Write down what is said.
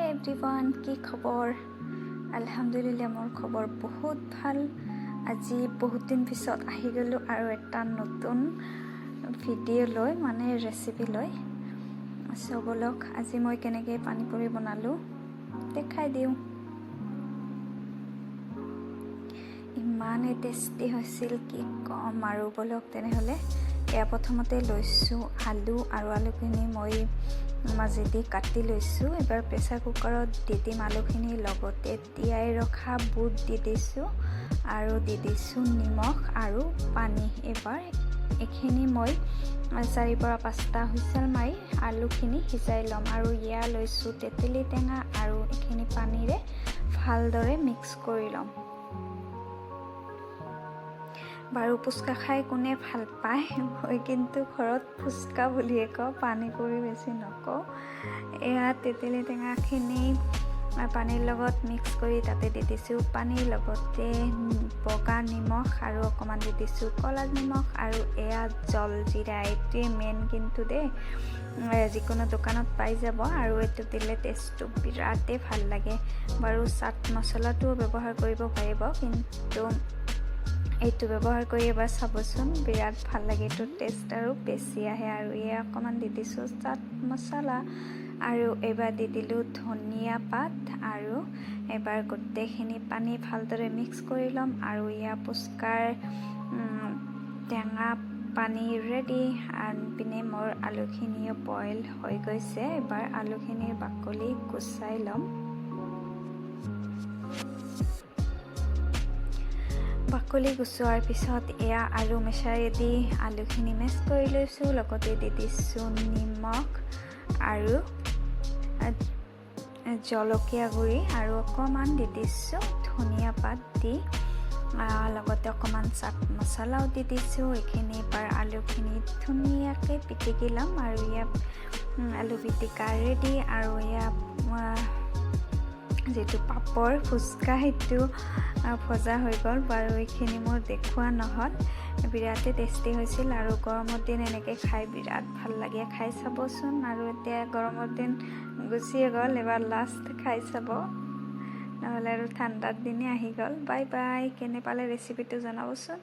হে এভৰিৱান কি খবৰ? আলহামদুলিল্লাহ মোৰ খবৰ বহুত ভাল। আজি বহুত দিন পিছত আহি গ'লোঁ আৰু এটা নতুন ভিডিঅ' লৈ মানে ৰেচিপি লৈ। চবলক আজি মই কেনেকৈ পানী পুৰি বনালোঁ দেখাই দিওঁ। ইমানেই টেষ্টি হৈছিল কি ক'ম আৰু বলক তেনেহ'লে। এয়া প্ৰথমতে লৈছোঁ আলু আৰু আলুখিনি মই মাজেদি কাটি লৈছোঁ। এবাৰ প্ৰেছাৰ কুকাৰত দি দিম আলুখিনি লগতে তিয়াই ৰখা বুট দি দিছোঁ আৰু দি দিছোঁ নিমখ আৰু পানী। এইবাৰ এইখিনি মই চাৰিৰ পৰা পাঁচটা হুইচেল মাৰি আলুখিনি সিজাই ল'ম আৰু ইয়া লৈছোঁ তেতেলী টেঙা আৰু এইখিনি পানীৰে ভালদৰে মিক্স কৰি ল'ম। বাৰু ফুচকা খাই কোনে ভাল পায়? মই কিন্তু ঘৰত ফুচকা বুলিয়ে কওঁ পানী পুৰি বেছি নকওঁ। এয়া তেতেলী টেঙাখিনি পানীৰ লগত মিক্স কৰি তাতে দি দিছোঁ। পানীৰ লগতে বগা নিমখ আৰু অকণমান দি দিছোঁ। ক'লা নিমখ আৰু এয়া জলজিৰা এইটোৱে মেইন কিন্তু দেই। যিকোনো দোকানত পাই যাব আৰু এইটো দিলে টেষ্টটো বিৰাটেই ভাল লাগে। বাৰু চাট মছলাটোও ব্যৱহাৰ কৰিব পাৰিব কিন্তু এইটো ব্যৱহাৰ কৰি এবাৰ চাবচোন বিৰাট ভাল লাগে এইটো টেষ্ট আৰু বেছি আহে আৰু এয়া অকণমান দি দিছোঁ চাট মছলা আৰু এইবাৰ দি দিলোঁ ধনিয়া পাত আৰু এবাৰ গোটেইখিনি পানী ভালদৰে মিক্স কৰি ল'ম আৰু এয়া পুচকাৰ টেঙা পানী ৰেডি আনপিনে মোৰ আলুখিনিও বইল হৈ গৈছে এবাৰ আলুখিনিৰ বাকলি গুচাই ল'ম। বাকলি গুচোৱাৰ পিছত এয়া আলু মেচাৰেদি আলুখিনি মেচ কৰি লৈছোঁ, লগতে দি দিছোঁ নিমখ আৰু জলকীয়া গুড়ি আৰু অকণমান দি দিছোঁ ধনিয়া পাত দি লগতে অকণমান চাট মছলাও দি দিছোঁ। এইখিনি এবাৰ আলুখিনি ধুনীয়াকৈ পিটিকি ল'ম আৰু ইয়াত আলু পিটিকা ৰেডি আৰু ইয়াত যিটো পাপৰ ফুচকা সেইটো ভজা হৈ গ'ল বাৰু এইখিনি মোৰ দেখুওৱা নহ'ল। বিৰাটেই টেষ্টি হৈছিল আৰু গৰমৰ দিন এনেকৈ খাই বিৰাট ভাল লাগে। খাই চাবচোন আৰু এতিয়া গৰমৰ দিন গুচিয়ে গ'ল এবাৰ লাষ্ট খাই চাব। নহ'লে আৰু ঠাণ্ডাৰ দিনে আহি গ'ল। বাই বাই কেনে পালে ৰেচিপিটো জনাবচোন।